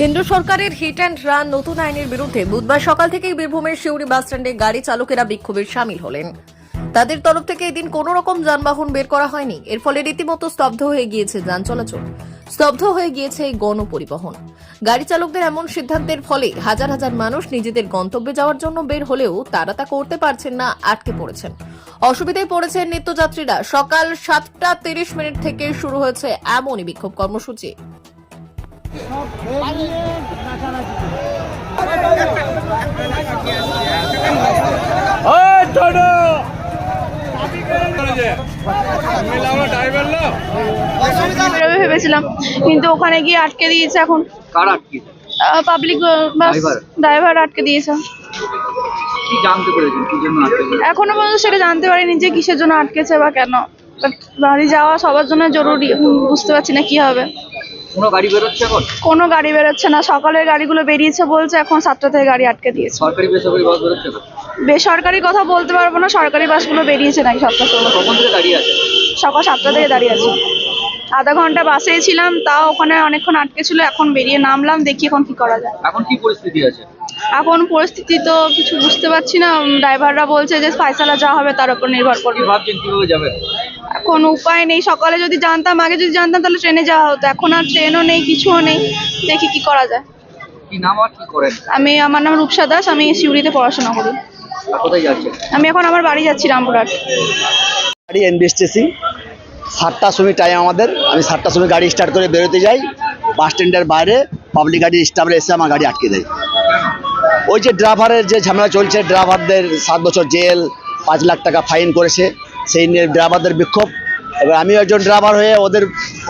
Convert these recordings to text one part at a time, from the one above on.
কেন্দ্র সরকারের hit and run নতুন আইনের বিরুদ্ধে বুধবার সকাল থেকেই বীরভূমের শিউরি বাসস্ট্যান্ডে গাড়ি চালকেরা বিক্ষোভে সামিল হলেন। তাদের তরফ থেকে এদিন কোনো রকম যানবাহন বের করা হয়নি। এর ফলে রীতিমতো স্তব্ধ হয়ে গিয়েছে যান চলাচল। স্তব্ধ হয়ে গিয়েছে এই গণপরিবহন। গাড়ি চালকদের এমন সিদ্ধান্তের ফলে হাজার হাজার মানুষ নিজেদের গন্তব্যে যাওয়ার জন্য বের হলেও তারা তা করতে পারছেন না, আটকে পড়েছেন। অসুবিধায় পড়েছেন নিত্যযাত্রীরা। সকাল সাতটা তিরিশ মিনিট থেকে শুরু হয়েছে এমনই বিক্ষোভ কর্মসূচি। ভেবেছিলাম কিন্তু ওখানে গিয়ে আটকে দিয়েছে এখন। কার আটকে? পাবলিক বাস ড্রাইভার আটকে দিয়েছে। কি জানতে পেরেছেন? কি জন্য আটকে দিয়েছে? এখনও পর্যন্ত সেটা জানতে পারিনি যে কিসের জন্য আটকেছে বা কেন। বাড়ি যাওয়া সবার জন্য জরুরি বুঝতে পারছি না কি হবে। কোনো গাড়ি বেরোচ্ছে এখন? কোনো গাড়ি বেরোচ্ছে না। সকালের গাড়িগুলো বেরিয়েছে বলছে এখন সাতটা থেকে গাড়ি আটকে দিয়েছে। সরকারি বেসরকারি বাস বেরোচ্ছে না বেসরকারি কথা বলতে পারব না সরকারি বাসগুলো বেরিয়েছে নাকি সময়। কখন থেকে দাঁড়িয়ে আছে? সকাল সাতটা থেকে দাঁড়িয়ে আছি। আধা ঘণ্টা বাসেই ছিলাম তাও ওখানে অনেকক্ষণ আটকে ছিল এখন বেরিয়ে নামলাম দেখি এখন কি করা যায়। এখন কি পরিস্থিতি আছে? এখন পরিস্থিতি তো কিছু বুঝতে পারছি না। ড্রাইভাররা বলছে যে ফাইসালা যা হবে তার উপর নির্ভর কি করবে ভাবছেন কীভাবে যাবেন? এখন উপায় নেই সকালে যদি জানতাম আগে যদি জানতাম তাহলে ট্রেনে যাওয়া হতো। এখন আর ট্রেনও নেই কিছুও নেই। দেখি কি করা যায়। কি নাম আর কি করেন? আমি আমার নাম রূপসা দাস আমি সিউড়িতে পড়াশোনা করি। কোথায় যাচ্ছেন? আমি এখন আমার বাড়ি যাচ্ছি রামপুরহাট। গাড়ি এনবিএসটিসি সাতটার সময় টাইম আমাদের। আমি সাতটার সময় গাড়ি স্টার্ট করে বেরোতে যাই। বাস স্ট্যান্ডের বাইরে পাবলিক গাড়ি স্টাফরা এসে আমার গাড়ি আটকে দেয়। ওই যে ড্রাইভারের যে ঝামেলা চলছে ড্রাইভারদের সাত বছর জেল পাঁচ লাখ টাকা ফাইন করেছে। সেই নিয়ে ড্রাইভারদের বিক্ষোভ। এবার আমি একজন ড্রাইভার হয়ে ওদের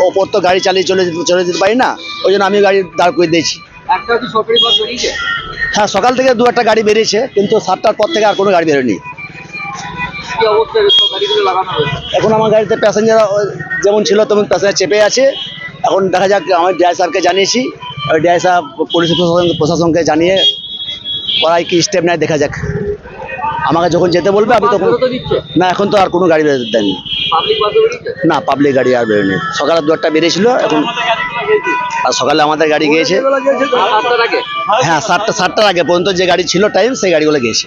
ওপর তো গাড়ি চালিয়ে চলে চলে যেতে পারি না। ওই জন্য আমি গাড়ি দাঁড় করে দিয়েছি। হ্যাঁ সকাল থেকে দু একটা গাড়ি বেরিয়েছে কিন্তু সাতটার পর থেকে আর কোনো গাড়ি বেরোয়নি। এখন আমার গাড়িতে প্যাসেঞ্জার যেমন ছিল তেমন প্যাসেঞ্জার চেপে আছে। এখন দেখা যাক আমি ডিআই স্যারকে জানিয়েছি। ডিআই স্যার পুলিশ প্রশাসন প্রশাসনকে জানিয়ে ওরাই কি স্টেপ নেয় দেখা যাক। আমাকে যখন যেতে বলবে আমি তখন না এখন তো আর কোনো গাড়ি বেরোতে না পাবলিক গাড়ি আর বেরোয়নি। সকালে দু একটা বেরিয়েছিল এখন আর সকালে আমাদের গাড়ি গিয়েছে। হ্যাঁ সাতটা সাতটার আগে পর্যন্ত যে গাড়ি ছিল টাইম সেই গাড়িগুলো গিয়েছে।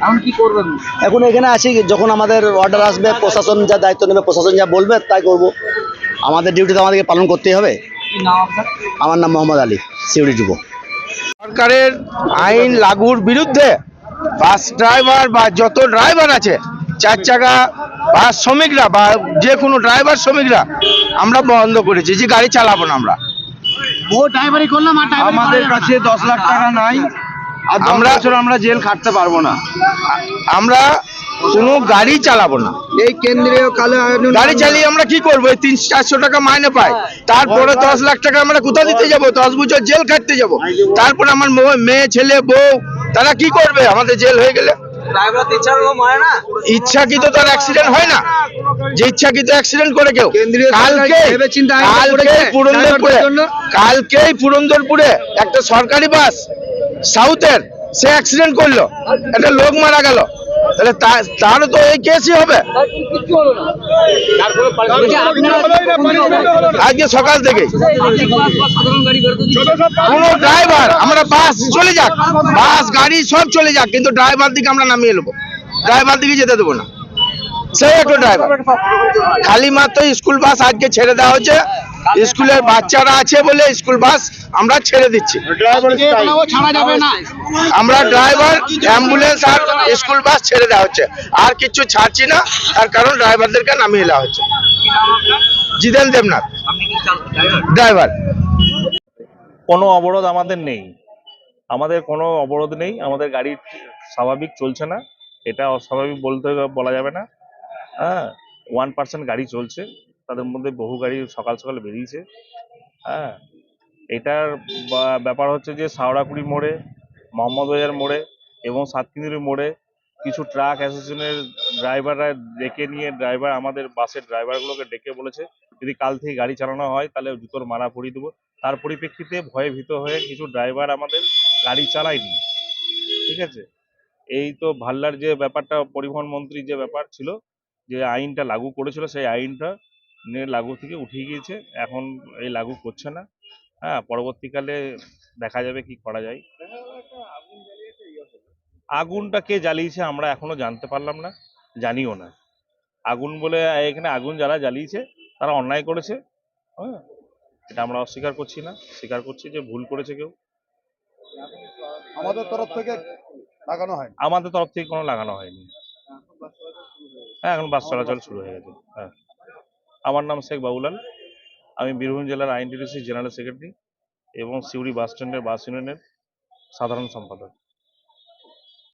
এখন এখন এখানে আছি যখন আমাদের অর্ডার আসবে প্রশাসন যা দায়িত্ব নেবে প্রশাসন যা বলবে তাই করব। আমাদের ডিউটি তো আমাদেরকে পালন করতেই হবে। আমার নাম মোহাম্মদ আলী সিউড়ি যুব। সরকারের আইন লাগুর বিরুদ্ধে বাস ড্রাইভার বা যত ড্রাইভার আছে চার চাকা বাস শ্রমিকরা বা যে কোনো ড্রাইভার শ্রমিকরা আমরা বন্ধ করেছি যে গাড়ি চালাবো না আমরা। আমাদের কাছে দশ লাখ টাকা নাই আমরা আমরা জেল খাটতে পারব না। আমরা কোনো গাড়ি চালাবো না। এই কেন্দ্রীয় কালো গাড়ি চালিয়ে আমরা কি করব? এই তিন চারশো টাকা মাইনে পাই। তারপরে দশ লাখ টাকা আমরা কোথা দিতে যাব? দশ বছর জেল খাটতে যাব। তারপরে আমার মেয়ে ছেলে বউ তারা কি করবে? আমাদের জেল হয়ে গেলে। ইচ্ছাকৃত তার অ্যাক্সিডেন্ট হয় না। যে ইচ্ছাকৃত অ্যাক্সিডেন্ট করে কেউ। কালকে কালকে পুরন্দরপুরে কালকেই পুরন্দরপুরে একটা সরকারি বাস সাউথের সে অ্যাক্সিডেন্ট করল। একটা লোক মারা গেল। তাহলে তা- তো এই কেসই হবে। আজকে সকাল থেকে কোনো ড্রাইভার আমরা বাস চলে যাক বাস গাড়ি সব চলে যাক কিন্তু ড্রাইভার দিকে আমরা নামিয়ে নেব। ড্রাইভার দিকে যেতে দেবো না। সেই একটা ড্রাইভার খালি মাত্র স্কুল বাস আজকে ছেড়ে দেওয়া হচ্ছে স্কুলের বাচ্চারা আছে বলে স্কুল বাস আমরা ছেড়ে দিচ্ছি। ছাড়া যাবে না। আমরা ড্রাইভার অ্যাম্বুলেন্স আর স্কুল বাস ছেড়ে দেওয়া হচ্ছে। আর কিছু ছাড়ছি না তার কারণ ড্রাইভারদেরকে নামিয়ে দেওয়া হচ্ছে। জিতেন দেবনাথ? ড্রাইভার কোনো অবরোধ আমাদের নেই। আমাদের কোনো অবরোধ নেই। আমাদের গাড়ি স্বাভাবিক চলছে না। এটা অস্বাভাবিক বলতে বলা যাবে না। হ্যাঁ ওয়ান পার্সেন্ট গাড়ি চলছে। তাদের মধ্যে বহু গাড়ি সকাল সকাল বেরিয়েছে। হ্যাঁ এটার ব্যাপার হচ্ছে যে সাওড়াকুড়ি মোড়ে, মোহাম্মদ বাজার মোড়ে এবং সাতকিনির মোড়ে কিছু ট্রাক অ্যাসোসিয়েশনের ড্রাইভাররা ডেকে নিয়ে ড্রাইভার, আমাদের বাসের ড্রাইভারগুলোকে ডেকে বলেছে, যদি কাল থেকে গাড়ি চালানো হয় তাহলে জুতোর মারা পরিয়ে দেবো। তার পরিপ্রেক্ষিতে ভয়ে ভীত হয়ে কিছু ড্রাইভার আমাদের গাড়ি চালায়নি। ঠিক আছে? এই তো ভাল্লার যে ব্যাপারটা, পরিবহন মন্ত্রী যে ব্যাপার ছিল, যে আইনটা লাগু করেছিল, সেই আইনটা লাগু থেকে উঠিয়ে গিয়েছে। এখন এই লাগু করছে না। হ্যাঁ পরবর্তীকালে দেখা যাবে কি করা যায়। আগুনটা কে জ্বালিয়েছে আমরা এখনও জানতে পারলাম না জানিও না। আগুন বলে এখানে আগুন যারা জ্বালিয়েছে তারা অন্যায় করেছে। হ্যাঁ এটা আমরা অস্বীকার করছি না। স্বীকার করছি যে ভুল করেছে কেউ। আমাদের তরফ থেকে লাগানো হয় আমাদের তরফ থেকে কোনো লাগানো হয়নি। হ্যাঁ এখন বাস চলাচল শুরু হয়ে গেছে। হ্যাঁ। আমার নাম শেখ বাবুলাল। আমি বীরভূম জেলার আইনটিডিসি জেনারেল সেক্রেটারি এবং সিউড়ি বাস স্ট্যান্ডের বাস ইউনিয়নের সাধারণ সম্পাদক।